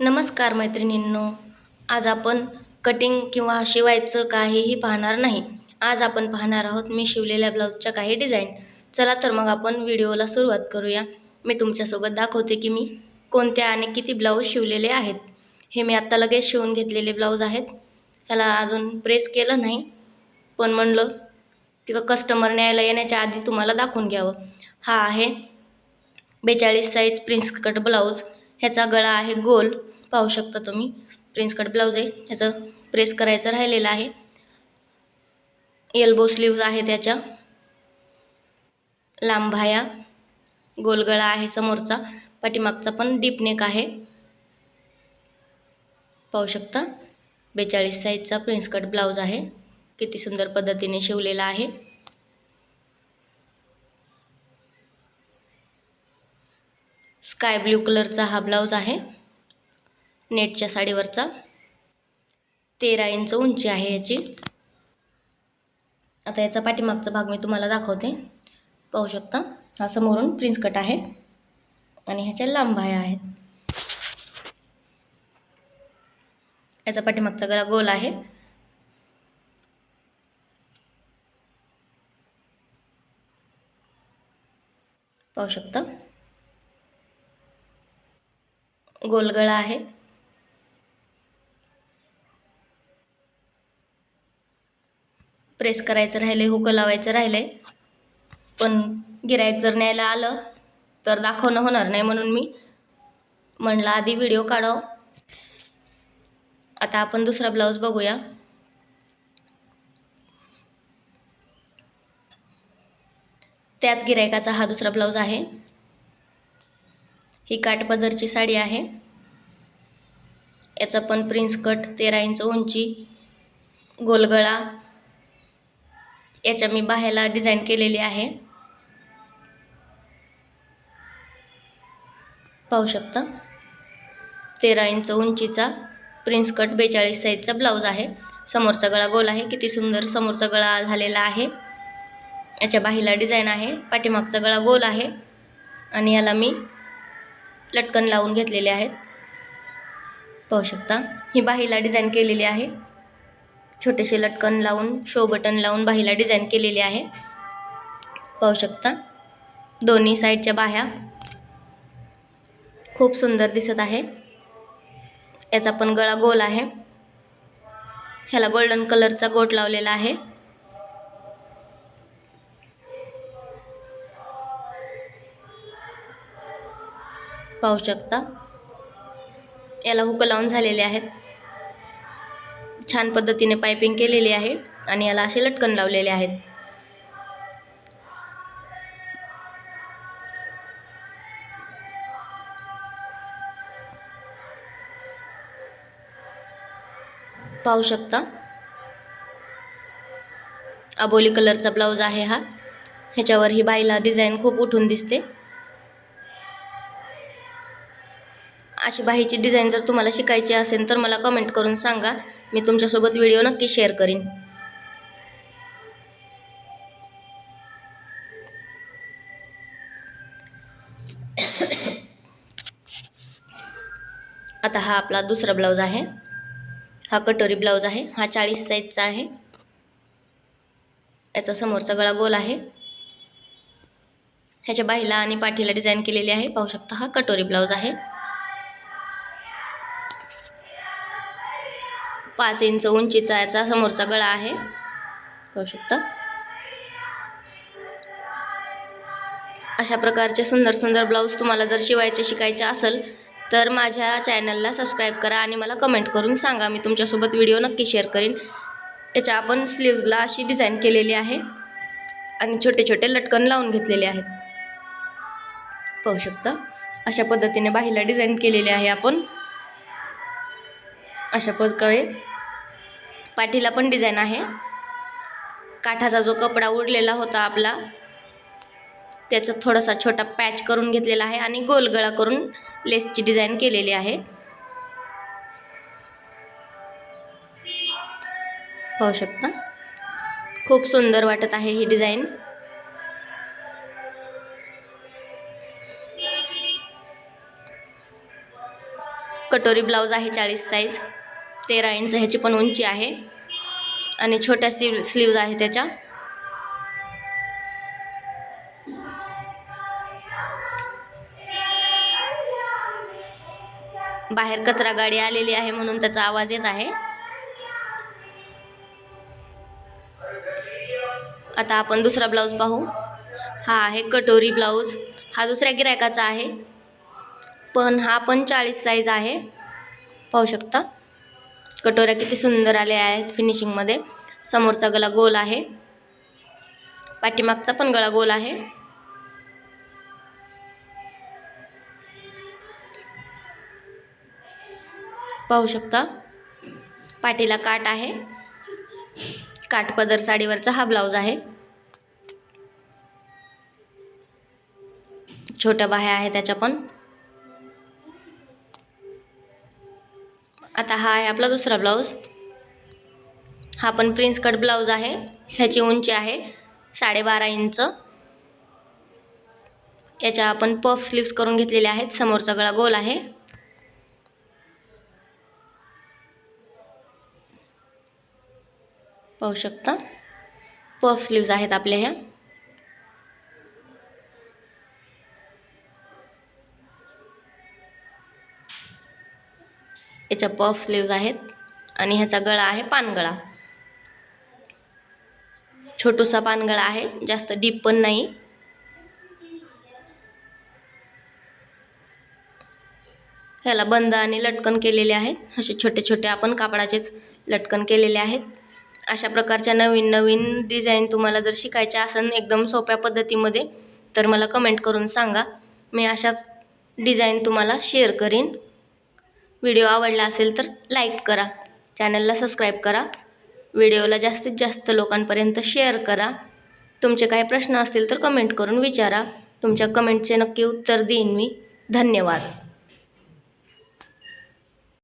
नमस्कार मैत्रिणींनो आज आपण कटिंग किंवा शिवायचं काहीही पाहणार नाही. आज आपण पाहणार आहोत मी शिवलेल्या ब्लाऊजच्या काही डिझाईन चला तर मग आपण व्हिडिओला सुरुवात करूया. मी तुमच्यासोबत दाखवते की मी कोणत्या आणि किती ब्लाऊज शिवलेले आहेत. हे मी आत्ता लगेच शिवून घेतलेले ब्लाऊज आहेत. ह्याला अजून प्रेस केलं नाही. पण म्हणलं तिथं कस्टमर न्यायला येण्याच्या आधी तुम्हाला दाखवून घ्यावं. हा आहे बेचाळीस साईज प्रिन्स कट ब्लाऊज ह्याचा गळा आहे गोल. पाहू शकता तुम्ही. प्रिन्स कट ब्लाऊज आहे. ह्याचं प्रेस करायचं राहिलेलं आहे. एल्बो स्लीव्ज आहे त्याच्या. लांबाया गोलगळा गोल गळा आहे समोरचा. पाठीमागचा पण डीपनेक आहे. पाहू शकता. बेचाळीस साईजचा प्रिन्स कट ब्लाऊज आहे. किती सुंदर पद्धतीने शिवलेला आहे. स्काय ब्ल्यू कलरचा हा ब्लाऊज आहे. नेटच्या साडीवरचा. तेरा इंच उंची आहे याची. आता याचा पाठीमागचा भाग मी तुम्हाला दाखवते. पाहू शकता? हा समोरून प्रिन्स कट आहे. आणि ह्याच्या लांब बाह्या आहेत. याचा पाठीमागचा गळा गोल आहे. पाहू शकता? गोलगळा आहे. प्रेस करायचं राहिले हुकं लावायचं राहिले पण गिरायक जर न्यायला आलं तर दाखवणं होणार नाही म्हणून मी म्हणलं आधी व्हिडिओ काढाव. आता आपण दुसरा ब्लाऊज बघूया. त्याच गिरायकाचा हा दुसरा ब्लाऊज आहे. ही काठपदरची साडी आहे. याचा पण प्रिन्स कट तेरा इंच उंची गोलगळा याच्या मी बाहेरला डिझाईन केलेली आहे. पाहू शकता तेरा इंच उंचीचा प्रिन्स कट बेचाळीस साईजचा ब्लाऊज आहे. समोरचा गळा गोल आहे किती सुंदर समोरचा गळा झालेला आहे. याच्या बाहीला डिझाईन आहे पाठीमागचा गळा गोल आहे. आणि याला मी लटकन लावून घेतलेले आहेत. पाहू शकता ही बाहीला डिझाईन केलेली आहे. छोटेसे लटकन लावून शो बटन लावून बाहीला डिझाईन केलेली आहे. पाहू शकता दोन्ही साईडच्या बाह्या खूप सुंदर दिसत आहे. याचा पण गळा गोल आहे. ह्याला गोल्डन कलरचा गोट लावलेला आहे. पाहू शकता. याला हुकं लावून झालेले आहेत. छान पद्धतीने पायपिंग केलेली आहे आणि याला असे लटकन लावलेले आहेत. पाहू शकता. अबोली कलरचा ब्लाऊज आहे हा. ह्याच्यावर ही बाईला डिझाईन खूप उठून दिसते. अशी बाहीची डिझाईन जर तुम्हाला शिकायची असेल तर मला कमेंट करून सांगा. मी तुमच्यासोबत व्हिडिओ नक्की शेअर करीन. आता हा आपला दुसरा ब्लाऊज आहे. हा कटोरी ब्लाऊज आहे. हा चाळीस साईजचा आहे. याचा समोरचा गळा गोल आहे. ह्याच्या बाहीला आणि पाठीला डिझाईन केलेली आहे. पाहू शकता हा कटोरी ब्लाऊज आहे. पाच इंच उंचीचा याचा समोरचा गळा आहे. पाहू शकता. अशा प्रकारचे सुंदर सुंदर ब्लाऊज तुम्हाला जर शिवायचे शिकायचे असेल तर माझ्या चॅनलला सबस्क्राईब करा आणि मला कमेंट करून सांगा. मी तुमच्यासोबत व्हिडिओ नक्की शेअर करीन. याच्या आपण स्लीव्जला अशी डिझाईन केलेली आहे आणि छोटे छोटे लटकन लावून घेतलेले आहेत. पाहू शकता. अशा पद्धतीने बाहीला डिझाईन केलेली आहे आपण. अशा प्रकारे पाठीला पण डिझाईन आहे. काठाचा जो कपडा उडलेला होता आपला त्याचा थोडासा छोटा पॅच करून घेतलेला आहे आणि गोलगळा करून लेसची डिझाईन केलेली आहे. पाहू शकता? खूप सुंदर वाटत आहे ही डिझाईन कटोरी ब्लाऊज आहे चाळीस साईज तेरा इंच ह्याची पण उंची आहे. आणि छोट्या स्लीव स्लीव्ज आहे त्याच्या. बाहेर कचरा गाडी आलेली आहे म्हणून त्याचा आवाज येत आहे. आता आपण दुसरा ब्लाऊज पाहू. हा आहे कटोरी ब्लाऊज. हा दुसऱ्या गिरायकाचा आहे. पण हा पण चाळीस साईज आहे. पाहू शकता. कटोऱ्या किती सुंदर आल्या आहेत फिनिशिंगमध्ये समोरचा गळा गोल आहे. पाठीमागचा पण गळा गोल आहे. पाहू शकता पाठीला काट आहे. काठ पदर साडीवरचा हा ब्लाऊज आहे. छोट्या बाह्या आहे त्याच्या पण. आता हा आहे आपला दुसरा ब्लाऊज. हा पण प्रिन्स कट ब्लाऊज आहे. ह्याची उंची आहे साडेबारा इंच. याच्या आपण पफ स्लीव्स करून घेतलेले आहेत. समोरचा गळा गोल आहे. पाहू शकता? पफ स्लीव्ज आहेत आपल्या ह्या. ह्याच्या पफ स्लीव्ज आहेत आणि ह्याचा गळा आहे पानगळा. छोटूसा पानगळा आहे जास्त डीप पण नाही. ह्याला बंद आणि लटकन केलेले आहेत. असे छोटे छोटे आपण कापडाचेच लटकन केलेले आहेत. अशा प्रकारच्या नवीन नवीन डिझाईन तुम्हाला जर शिकायच्या असेल एकदम सोप्या पद्धतीमध्ये तर मला कमेंट करून सांगा. मी अशाच डिझाईन तुम्हाला शेअर करीन. व्हिडिओ आवडला असेल तर लाईक करा. चॅनलला सबस्क्राईब करा. व्हिडिओला जास्तीत जास्त लोकांपर्यंत शेअर करा. तुमचे काही प्रश्न असतील तर कमेंट करून विचारा. तुमच्या कमेंटचे नक्की उत्तर देईन मी. धन्यवाद.